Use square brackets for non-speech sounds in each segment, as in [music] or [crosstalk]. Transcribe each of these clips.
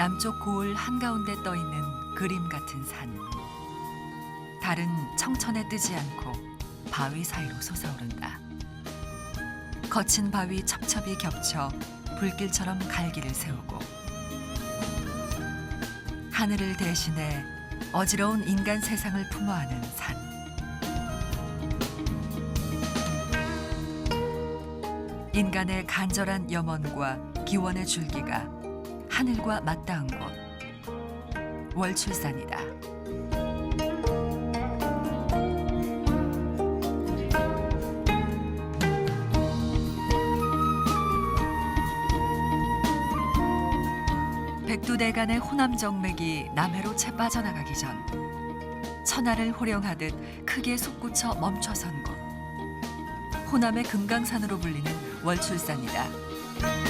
남쪽 고을 한가운데 떠 있는 그림 같은 산. 달은 청천에 뜨지 않고 바위 사이로 솟아오른다. 거친 바위 첩첩이 겹쳐 불길처럼 갈기를 세우고 하늘을 대신해 어지러운 인간 세상을 품어하는 산. 인간의 간절한 염원과 기원의 줄기가 하늘과 맞닿은 곳 월출산이다. 백두대간의 호남 정맥이 남해로 채 빠져나가기 전 천하를 호령하듯 크게 솟구쳐 멈춰선 곳 호남의 금강산으로 불리는 월출산이다.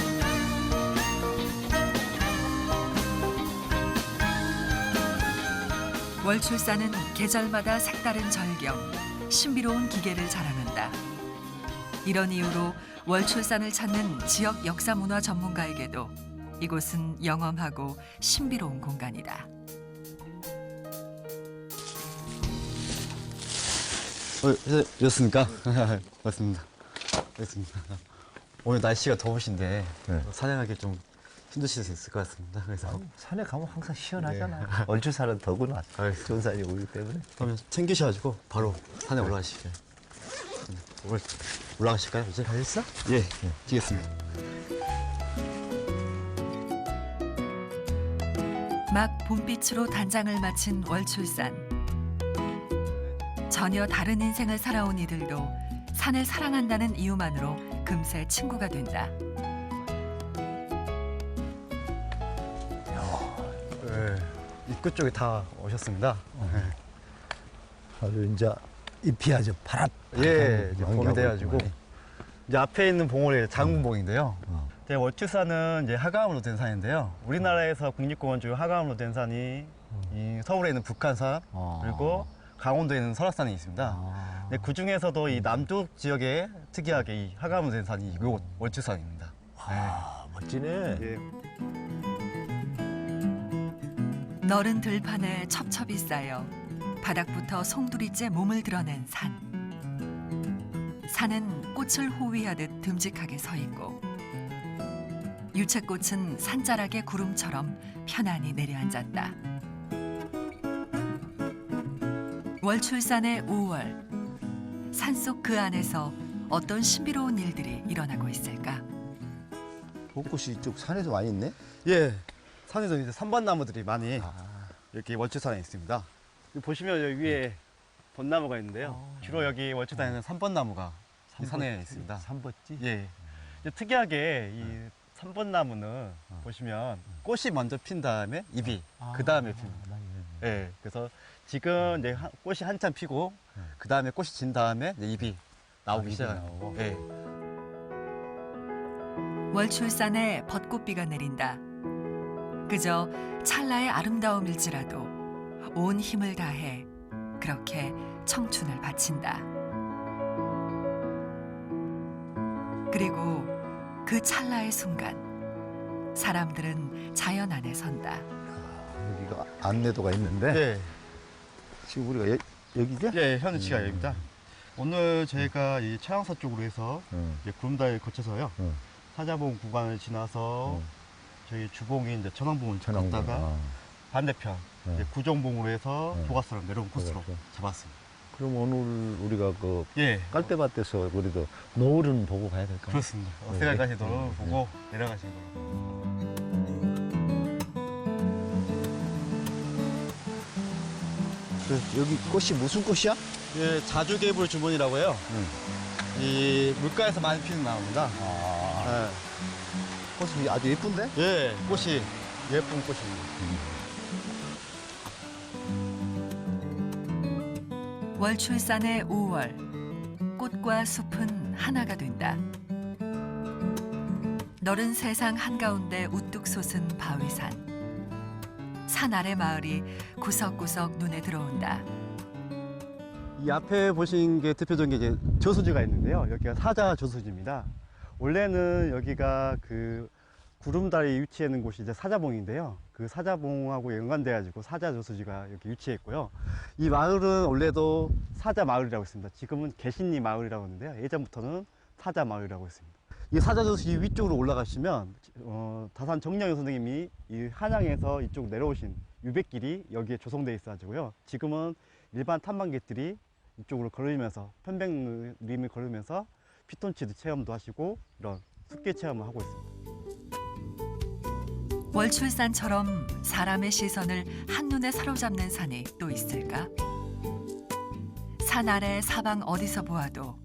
월출산은 계절마다 색다른 절경, 신비로운 기계를 자랑한다. 이런 이유로 월출산을 찾는 지역 역사 문화 전문가에게도 이곳은 영험하고 신비로운 공간이다. 어, 였습니까? [laughs] 맞습니다. 맞습니다. 오늘 날씨가 더우신데 네. 사냥하기 좀 힘드실 수 있을 것 같습니다. 그래서 산에 가면 항상 시원하잖아. [laughs] 얼추 산은 더구나. 알겠습니다. 좋은 산이 오기 때문에. 그러면 챙기셔가지고 바로 산에 올라가시게. 올 올라가실까요 이제? 알겠어? 예, 뛰겠습니다. 막 봄빛으로 단장을 마친 월출산. 전혀 다른 인생을 살아온 이들도 산을 사랑한다는 이유만으로 금세 친구가 된다. 입구 쪽에 다 오셨습니다. 아주 이제 잎이 아주 파랗. 예, 이제 봄이 돼가지고. 이제 앞에 있는 봉우리 장군봉인데요. 어. 제 월출산은 이제 하강으로 된 산인데요. 우리나라에서 국립공원 중 하강으로 된 산이 이 서울에 있는 북한산 어. 그리고 강원도에 있는 설악산이 있습니다. 아. 근데 그 중에서도 이 남쪽 지역에 특이하게 이 하강으로 된 산이 이곳 월출산입니다. 아, 멋지네. 예. 너른 들판에 첩첩이 쌓여 바닥부터 송두리째 몸을 드러낸 산. 산은 꽃을 호위하듯 듬직하게 서 있고 유채꽃은 산자락의 구름처럼 편안히 내려앉았다. 월출산의 5월 산속 그 안에서 어떤 신비로운 일들이 일어나고 있을까? 벚꽃이 이쪽 산에서 많이 있네. 예. 산에도 이제 삼반나무들이 많이 아. 이렇게 월출산에 있습니다. 보시면 여기 위에 벚나무가 있는데요. 주로 여기 월출산에는 삼번나무가 이 산에 있습니다. 삼벗지. 예. 이제 특이하게 이 삼번나무는 보시면 꽃이 먼저 핀 다음에 잎이 그 다음에 핍니다. 있네. 예. 그래서 지금 이제 한- 꽃이 한참 피고 그 다음에 꽃이 진 다음에 이제 잎이 나오기. 나오고. 예. 월출산에 벚꽃비가 내린다. 그저 찰나의 아름다움일지라도 온 힘을 다해 그렇게 청춘을 바친다. 그리고 그 찰나의 순간 사람들은 자연 안에 선다. 여기가 안내도가 있는데 예. 지금 우리가 여, 여기죠? 예, 현 위치가 여기입니다. 오늘 저희가 이 차양사 쪽으로 해서 응. 이제 구름다리를 거쳐서요. 응. 사자봉 구간을 지나서 응. 저희 주봉이 이제 천왕봉을 천왕봉. 갔다가 아. 반대편 네. 이제 구정봉으로 해서 네. 조가스로 내려온 코스로 조가스. 잡았습니다. 그럼 오늘 우리가 그 예, 깔대밭에서 우리도 노을은 보고 가야 될까요? 그렇습니다. 네. 어세갈까지 도로 네. 보고 내려가시는 거로. 그 여기 꽃이 무슨 꽃이야? 예, 자주개불 주문이라고 해요. 응. 이 물가에서 많이 피는 나무입니다. 아. 꽃이 아주 예쁜데? 예, 예, 꽃이 예쁜 꽃입니다. 월출산의 5월 꽃과 숲은 하나가 된다. 너른 세상 한가운데 우뚝 솟은 바위산. 산 아래 마을이 구석구석 눈에 들어온다. 이 앞에 보신 게 대표적인 게 이제 저수지가 있는데요. 여기가 사자 저수지입니다. 원래는 여기가 그 구름다리 위치해 있는 곳이 이제 사자봉인데요. 그그 사자봉하고 연관돼 가지고 사자 저수지가 여기 위치해 있고요. 이 마을은 원래도 사자 마을이라고 있습니다. 지금은 개신리 마을이라고 하는데요. 예전부터는 사자 마을이라고 있습니다. 이 사자 저수지 위쪽으로 올라가시면 어, 다산 정량현 선생님이 이 한양에서 이쪽 내려오신 유백길이 여기에 조성돼 있어 가지고요. 지금은 일반 탐방객들이 이쪽으로 걸으면서 편백림을 걸으면서 피톤치드 체험도 하시고 이런 숲길 체험을 하고 있습니다. 월출산처럼 사람의 시선을 한눈에 사로잡는 산이 또 있을까? 산 아래 사방 어디서 보아도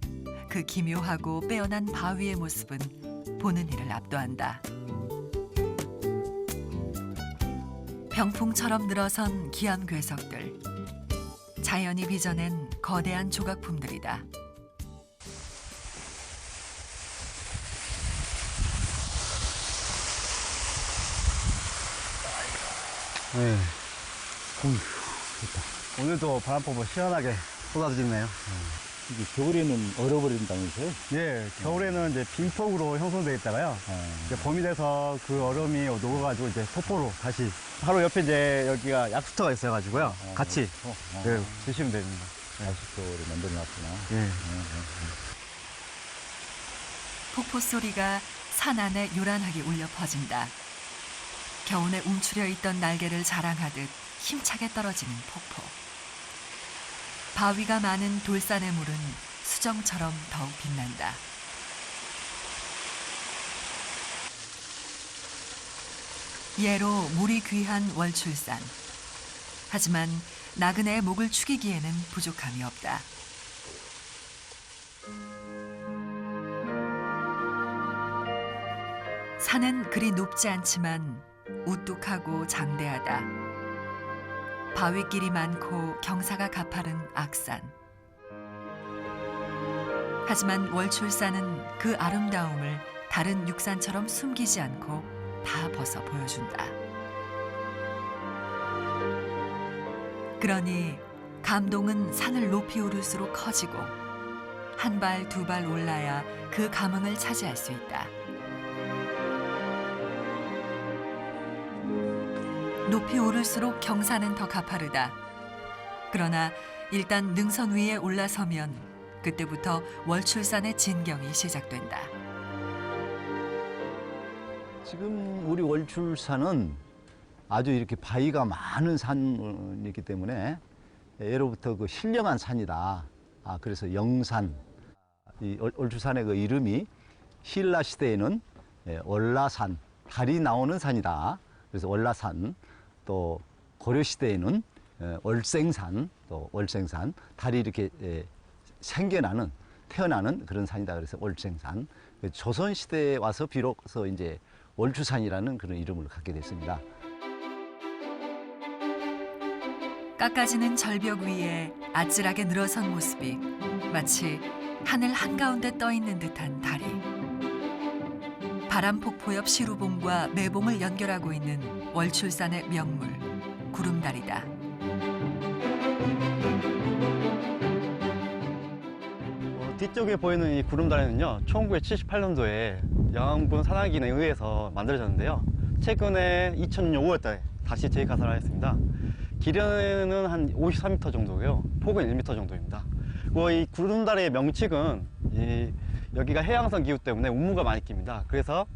그 기묘하고 빼어난 바위의 모습은 보는 이를 압도한다. 병풍처럼 늘어선 기암 괴석들. 자연이 빚어낸 거대한 조각품들이다. 네. 오늘도 바람 뽑아 시원하게 쏟아지네요. 이게 겨울에는 얼어버린다면서요? 예, 겨울에는 이제 빈폭으로 형성되어 있다가요. 이제 봄이 돼서 그 얼음이 녹아가지고 이제 폭포로 다시 바로 옆에 이제 여기가 약수터가 있어가지고요. 같이 어, 어. 예, 드시면 됩니다. 야식도를 만들어놨구나. 예. 폭포 소리가 산 안에 요란하게 울려 퍼진다. 겨우내 움츠려 있던 날개를 자랑하듯 힘차게 떨어지는 폭포. 바위가 많은 돌산의 물은 수정처럼 더욱 빛난다. 예로 물이 귀한 월출산. 하지만 나그네의 목을 축이기에는 부족함이 없다. 산은 그리 높지 않지만 우뚝하고 장대하다. 바위길이 많고 경사가 가파른 악산. 하지만 월출산은 그 아름다움을 다른 육산처럼 숨기지 않고 다 벗어 보여준다. 그러니 감동은 산을 높이 오를수록 커지고 한 발 두 발 올라야 그 감흥을 차지할 수 있다. 높이 오를수록 경사는 더 가파르다. 그러나 일단 능선 위에 올라서면 그때부터 월출산의 진경이 시작된다. 지금 우리 월출산은 아주 이렇게 바위가 많은 산이기 때문에 예로부터 그 신령한 산이다. 아, 그래서 영산. 이 월- 월출산의 그 이름이 신라 시대에는 예, 월라산, 달이 나오는 산이다. 그래서 월라산. 또 고려 시대에는 예, 월생산, 또 월생산, 달이 이렇게 예, 생겨나는 태어나는 그런 산이다. 그래서 월생산. 그 조선 시대에 와서 비로소 이제 월주산이라는 그런 이름을 갖게 됐습니다. 깎아지는 절벽 위에 아찔하게 늘어선 모습이 마치 하늘 한가운데 떠 있는 듯한 다리. 바람 폭포 옆 시루봉과 매봉을 연결하고 있는 월출산의 명물 구름다리다. 어, 뒤쪽에 보이는 이 구름다리는요, 1978년도에 영암군 산악인에 의해서 만들어졌는데요. 최근에 2006년 5월달에 다시 재가사를 했습니다. 길이는 한 53m 정도고요. 폭은 1m 정도입니다. 이 구름다리의 명칭은 이 여기가 해양성 기후 때문에 운무가 많이 낍니다. 그래서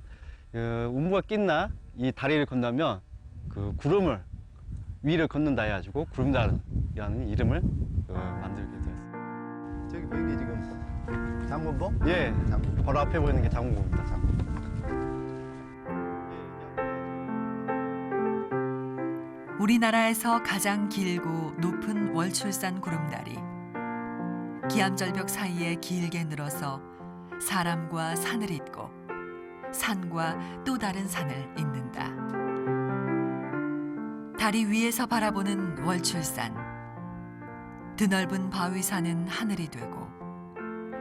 그 운무가 낀 날 이 다리를 건너면 그 구름을 위를 걷는다 해가지고 구름다리라는 이름을 그 만들게 되었습니다. 저기 보이는 게 지금 장군봉? 예, 장군봉. 바로 앞에 보이는 게 장군봉입니다. 우리나라에서 가장 길고 높은 월출산 구름다리. 기암절벽 사이에 길게 늘어서 사람과 산을 잇고 산과 또 다른 산을 잇는다. 다리 위에서 바라보는 월출산. 드넓은 바위산은 하늘이 되고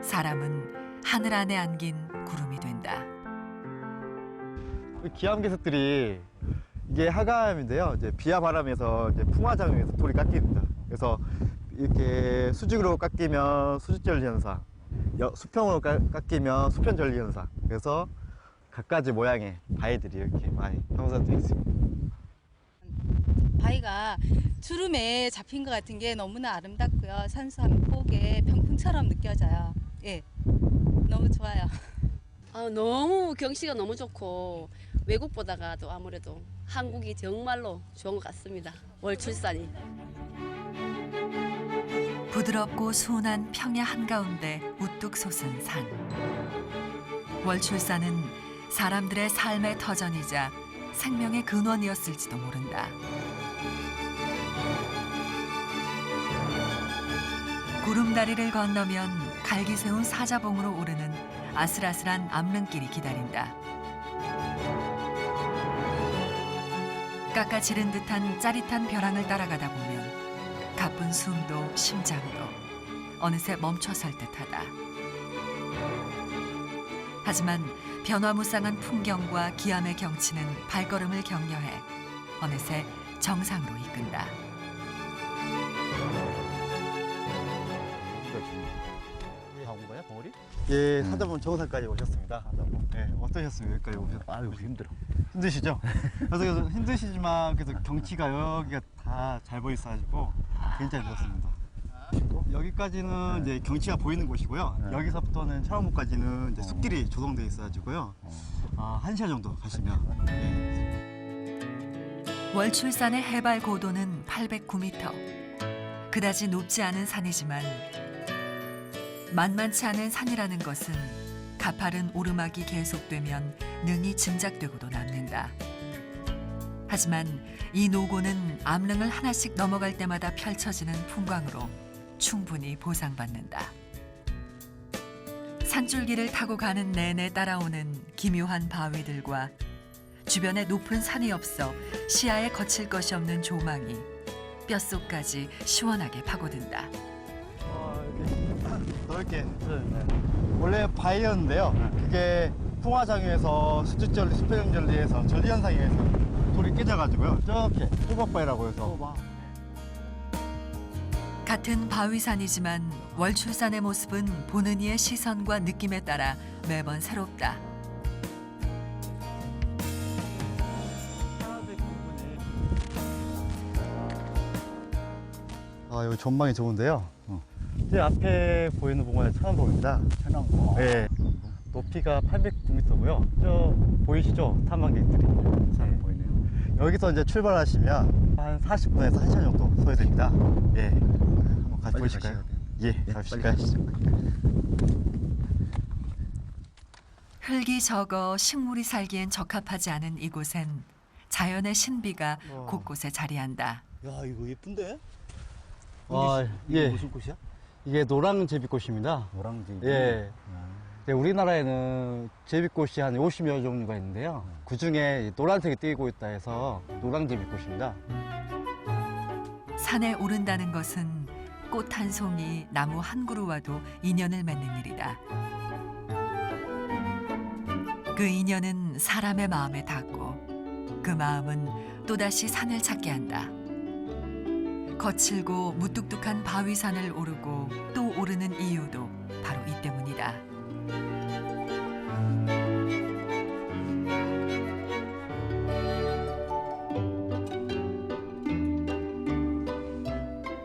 사람은 하늘 안에 안긴 구름이 된다. 기암괴석들이 이게 하감인데요. 이제 비와 바람에서 이제 풍화작용해서 돌이 깎입니다. 그래서 이렇게 수직으로 깎이면 수직절리 현상, 여- 수평으로 깎- 깎이면 수평절리 현상. 그래서 갖가지 모양의 바위들이 이렇게 많이 형성되어 있습니다. 바위가 주름에 잡힌 것 같은 게 너무나 아름답고요. 산수한 폭의 병풍처럼 느껴져요. 예, 너무 좋아요. [laughs] 아, 너무 경치가 너무 좋고 외국보다가도 아무래도 한국이 정말로 좋은 것 같습니다. 월출산이. 부드럽고 순한 평야 한가운데 우뚝 솟은 산. 월출산은 사람들의 삶의 터전이자 생명의 근원이었을지도 모른다. 구름다리를 건너면 갈기 세운 사자봉으로 오르는 아슬아슬한 암릉길이 기다린다. 깎아지른 듯한 짜릿한 벼랑을 따라가다 보면 가쁜 숨도 심장도 어느새 멈춰 설 듯하다. 하지만 변화무쌍한 풍경과 기암의 경치는 발걸음을 격려해 어느새 정상으로 이끈다. 거야 벙어리? 예, 음. 사자본 정상까지 오셨습니다. 사자본. 예, 어떠셨어요? 여기까지 오셔서. 아유 힘들어. 힘드시죠? 그래서 그래서 힘드시지만 그래도 경치가 여기가 다 잘 보이셔가지고 굉장히 좋습니다. 여기까지는 이제 경치가 보이는 곳이고요. 네. 여기서부터는 차원부까지는 이제 어. 숲길이 조성되어 있어가지고요. 아, 한 시간 정도 가시면. 예. 월출산의 해발 고도는 809m. 그다지 높지 않은 산이지만 만만치 않은 산이라는 것은 가파른 오르막이 계속되면 능이 짐작되고도 남는다. 하지만 이 노고는 암릉을 하나씩 넘어갈 때마다 펼쳐지는 풍광으로 충분히 보상받는다. 산줄기를 타고 가는 내내 따라오는 기묘한 바위들과 주변에 높은 산이 없어 시야에 거칠 것이 없는 조망이 뼛속까지 시원하게 파고든다. 어, 이렇게 넓게 네. 원래 바위였는데요. 그게 풍화장에서 수주절리, 수평절리에서 절리 현상에 의해서 돌이 깨져가지고요. 저렇게 호박바위라고 해서 같은 바위산이지만 월출산의 모습은 보는 이의 시선과 느낌에 따라 매번 새롭다. 아 여기 전망이 좋은데요. 어. 제 앞에 보이는 봉화의 천안봉입니다. 천왕봉. 네. 높이가 809m고요. 저 보이시죠? 탐방객들이. 잘 네. 보이네요. 여기서 이제 출발하시면 한 40분에서 1시간 정도 소요됩니다. 예. 한번 같이 보실까요? 예, 네, 가실까요? 가시죠. 흙이 적어 식물이 살기엔 적합하지 않은 이곳엔 자연의 신비가 와. 곳곳에 자리한다. 야 이거 예쁜데? 와, 이게 예. 무슨 꽃이야? 이게 노랑 제비꽃입니다. 노랑지. 예. 아, 네, 우리나라에는 제비꽃이 한 50여 종류가 있는데요. 그 중에 노란색이 띄고 있다 해서 노랑 제비꽃입니다. 산에 오른다는 것은 꽃 한 송이, 나무 한 그루와도 인연을 맺는 일이다. 그 인연은 사람의 마음에 닿고 그 마음은 또다시 산을 찾게 한다. 거칠고 무뚝뚝한 바위산을 오르고 또 오르는 이유도 바로 이 때문이다.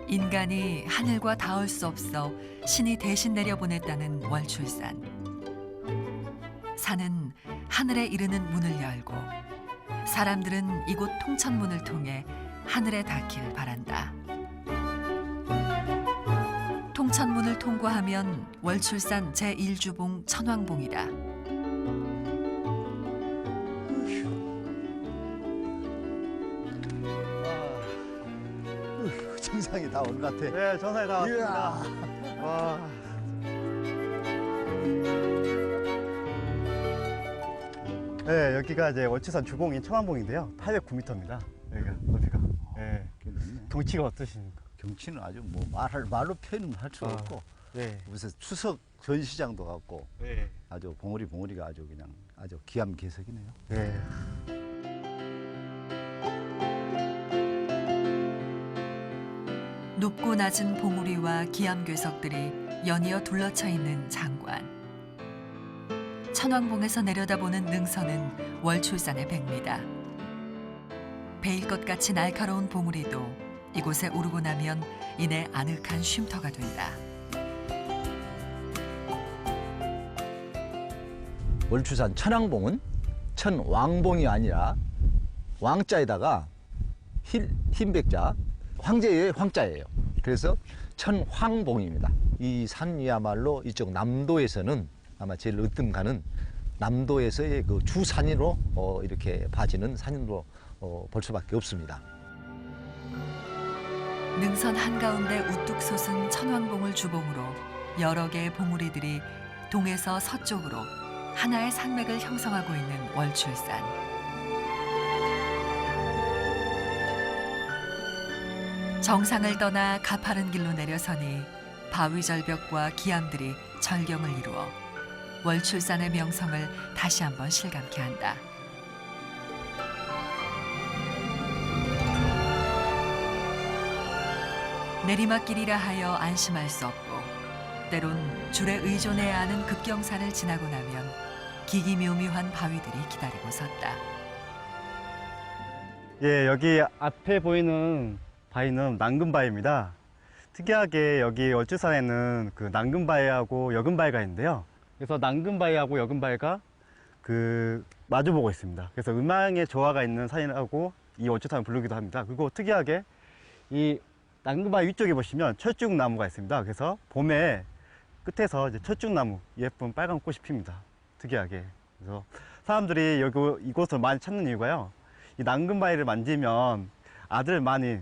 인간이 하늘과 닿을 수 없어 신이 대신 내려보냈다는 월출산. 산은 하늘에 이르는 문을 열고 사람들은 이곳 통천문을 통해 하늘에 닿길 바란다. 통천문을 통과하면 월출산 제1주봉 천왕봉이다. 으, 정상이 다 온 것 같아. 네, 전사에 다 이야. 왔습니다. 와. 네, 여기가 이제 월치산 주봉인 천안봉인데요. 809m입니다. 여기가 높이가. 네. 괜찮네. 경치가 어떠십니까? 경치는 아주 뭐 말할 말로 표현은 할수 아. 없고 네. 무슨 추석 전시장도 같고 네. 아주 봉우리 봉우리가 아주 그냥 아주 기암괴석이네요. 네. 높고 낮은 봉우리와 기암괴석들이 연이어 둘러쳐 있는 장관. 천왕봉에서 내려다보는 능선은 월출산의 백미다. 베일 것 같이 날카로운 봉우리도 이곳에 오르고 나면 이내 아늑한 쉼터가 된다. 월추산 천왕봉은 천왕봉이 아니라 왕자에다가 흰, 흰백자 황제의 황자예요. 그래서 천황봉입니다. 이 산이야말로 이쪽 남도에서는 아마 제일 으뜸가는 남도에서의 그 주산으로 어, 이렇게 봐지는 산으로 어, 볼 수밖에 없습니다. 능선 한가운데 우뚝 솟은 천왕봉을 주봉으로 여러 개의 봉우리들이 동에서 서쪽으로 하나의 산맥을 형성하고 있는 월출산. 정상을 떠나 가파른 길로 내려서니 바위 절벽과 기암들이 절경을 이루어 월출산의 명성을 다시 한번 실감케 한다. 내리막길이라 하여 안심할 수 없고 때론 줄에 의존해야 하는 급경산을 지나고 나면 기기묘묘한 바위들이 기다리고 섰다. 예, 여기 앞에 보이는 바위는 난금바위입니다. 특이하게 여기 월주산에는 그 난금바위하고 여금바위가 있는데요. 그래서 난금바위하고 여금바위가 그 마주보고 있습니다. 그래서 음양의 조화가 있는 산이라고 이 월주산을 부르기도 합니다. 그리고 특이하게 이 난금바위 위쪽에 보시면 철쭉나무가 있습니다. 그래서 봄에 끝에서 이제 철쭉나무 예쁜 빨간 꽃이 핍니다. 특이하게. 그래서 사람들이 여기 이곳을 많이 찾는 이유가요. 이 난금바위를 만지면 아들 많이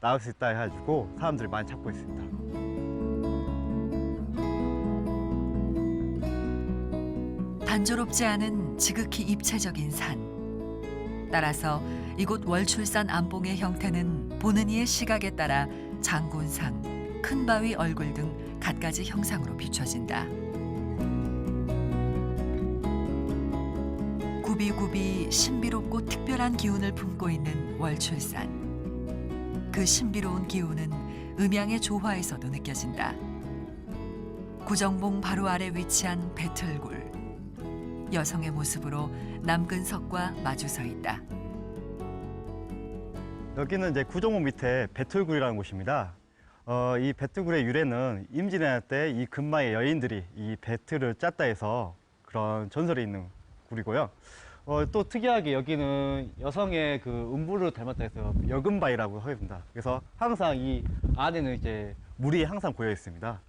낳을 수 있다 해가지고 사람들이 많이 찾고 있습니다. 단조롭지 않은 지극히 입체적인 산. 따라서 이곳 월출산 안봉의 형태는 보는 이의 시각에 따라 장군상, 큰 바위 얼굴 등 갖가지 형상으로 비춰진다. 구비구비 신비롭고 특별한 기운을 품고 있는 월출산. 그 신비로운 기운은 음양의 조화에서도 느껴진다. 구정봉 바로 아래 위치한 배틀굴. 여성의 모습으로 남근석과 마주 서 있다. 여기는 이제 구정목 밑에 배틀굴이라는 곳입니다. 어, 이 배틀굴의 유래는 임진왜란 때이 근마의 여인들이 이 배틀을 짰다 해서 그런 전설이 있는 굴이고요. 어, 또 특이하게 여기는 여성의 그 음부를 닮았다 해서 여금바위라고 하겠습니다. 그래서 항상 이 안에는 이제 물이 항상 고여 있습니다.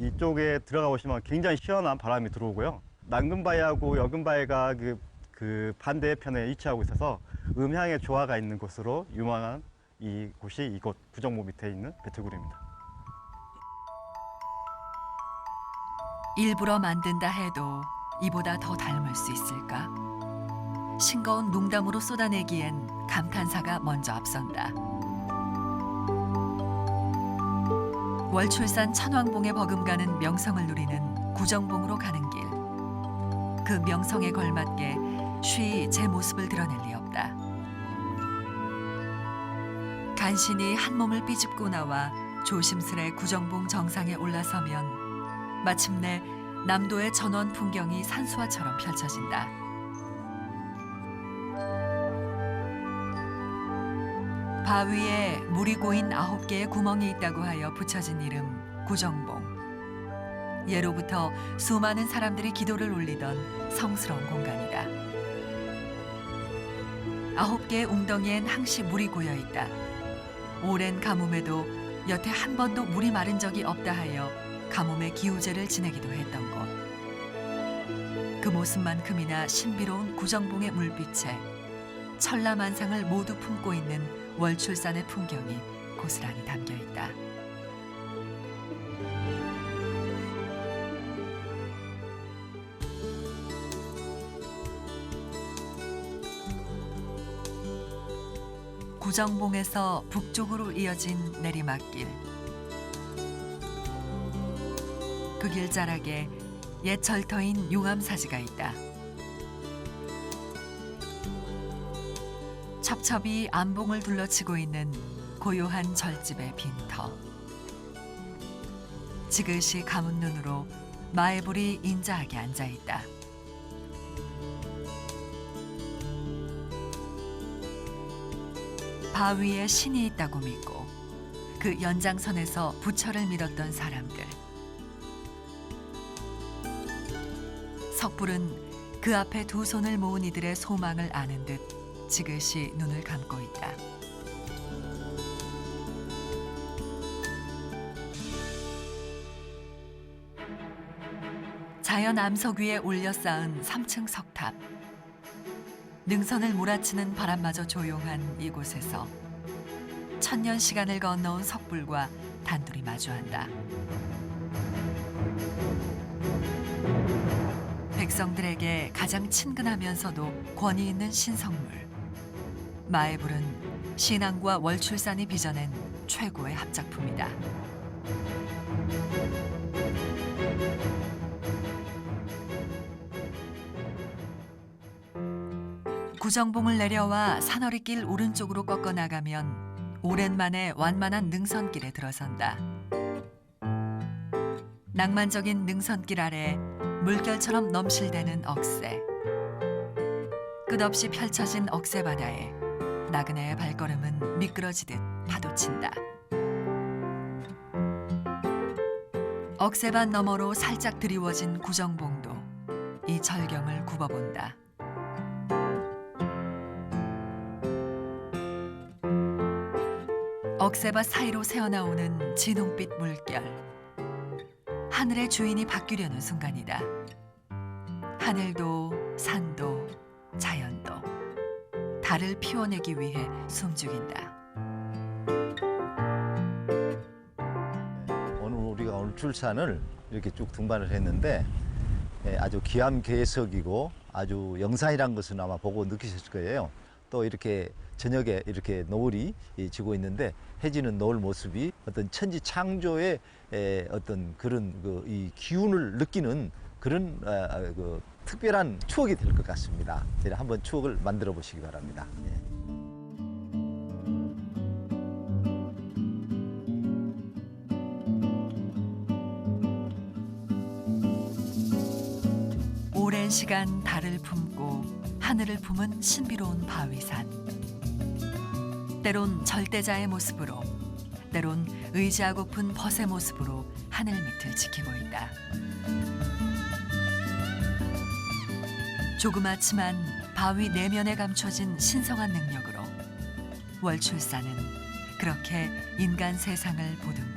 이쪽에 들어가 보시면 굉장히 시원한 바람이 들어오고요. 난금바위하고 여금바위가 그, 그 반대편에 위치하고 있어서 음향의 조화가 있는 곳으로 유명한 이 곳이 이곳 구정모 밑에 있는 배틀굴입니다. 일부러 만든다 해도 이보다 더 닮을 수 있을까? 싱거운 농담으로 쏟아내기엔 감탄사가 먼저 앞선다. 월출산 천왕봉에 버금가는 명성을 누리는 구정봉으로 가는 길. 그 명성에 걸맞게 쉬이 제 모습을 드러낼 리 없다. 간신히 한 몸을 삐집고 나와 조심스레 구정봉 정상에 올라서면 마침내 남도의 전원 풍경이 산수화처럼 펼쳐진다. 바위에 물이 고인 아홉 개의 구멍이 있다고 하여 붙여진 이름 구정봉. 예로부터 수많은 사람들이 기도를 올리던 성스러운 공간이다. 아홉 개의 웅덩이엔 항시 물이 고여 있다. 오랜 가뭄에도 여태 한 번도 물이 마른 적이 없다 하여 가뭄의 기우제를 지내기도 했던 곳. 그 모습만큼이나 신비로운 구정봉의 물빛에 천라만상을 모두 품고 있는 월출산의 풍경이 고스란히 담겨 있다. 구정봉에서 북쪽으로 이어진 내리막길. 그 길자락에 옛 절터인 용암사지가 있다. 첩첩이 안봉을 둘러치고 있는 고요한 절집의 빈터. 지그시 감은 눈으로 마애불이 인자하게 앉아 있다. 바위에 신이 있다고 믿고 그 연장선에서 부처를 믿었던 사람들. 석불은 그 앞에 두 손을 모은 이들의 소망을 아는 듯 지그시 눈을 감고 있다. 자연 암석 위에 올려 쌓은 3층 석탑. 능선을 몰아치는 바람마저 조용한 이곳에서 천년 시간을 건너온 석불과 단둘이 마주한다. 백성들에게 가장 친근하면서도 권위 있는 신성물. 마애불은 신앙과 월출산이 빚어낸 최고의 합작품이다. 구정봉을 내려와 산허리길 오른쪽으로 꺾어 나가면 오랜만에 완만한 능선길에 들어선다. 낭만적인 능선길 아래 물결처럼 넘실대는 억새. 끝없이 펼쳐진 억새 바다에 나그네의 발걸음은 미끄러지듯 파도친다. 억새반 너머로 살짝 드리워진 구정봉도 이 절경을 굽어본다. 억새밭 사이로 새어나오는 진홍빛 물결. 하늘의 주인이 바뀌려는 순간이다. 하늘도 산도 자연도 달을 피워내기 위해 숨죽인다. 오늘 우리가 울출산을 이렇게 쭉 등반을 했는데 예, 아주 기암괴석이고 아주 영산이란 것은 아마 보고 느끼셨을 거예요. 또 이렇게 저녁에 이렇게 노을이 이 지고 있는데 해지는 노을 모습이 어떤 천지 창조의 에, 어떤 그런 그 이 기운을 느끼는 그런 아, 아, 그 특별한 추억이 될 것 같습니다. 예, 한번 추억을 만들어 보시기 바랍니다. 예. 오랜 시간 달을 품고 하늘을 품은 신비로운 바위산. 때론 절대자의 모습으로, 때론 의지하고픈 벗의 모습으로 하늘 밑을 지키고 있다. 조그맣지만 바위 내면에 감춰진 신성한 능력으로 월출산은 그렇게 인간 세상을 보듬고